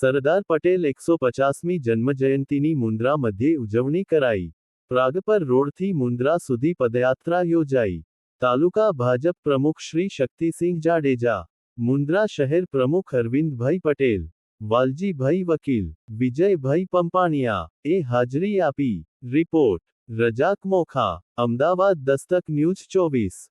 सरदार पटेल 150वीं जन्म जयंतीनी मुंद्रा मध्य उजवनी कराई प्राग पर रोड थी मुंद्रा સુધી पदयात्रा યોજાય તાલુકા ભાજપ પ્રમુખ શ્રી શક્તિસિંહ જાડેજા મુંદ્રા શહેર પ્રમુખ અરવિંદભાઈ પટેલ વાલજી ભાઈ વકીલ વિજય ભાઈ પંપાણિયા એ હાજરી આપી રિપોર્ટ રજાક મોખા અમદાવાદ દસ્તક ન્યૂઝ 24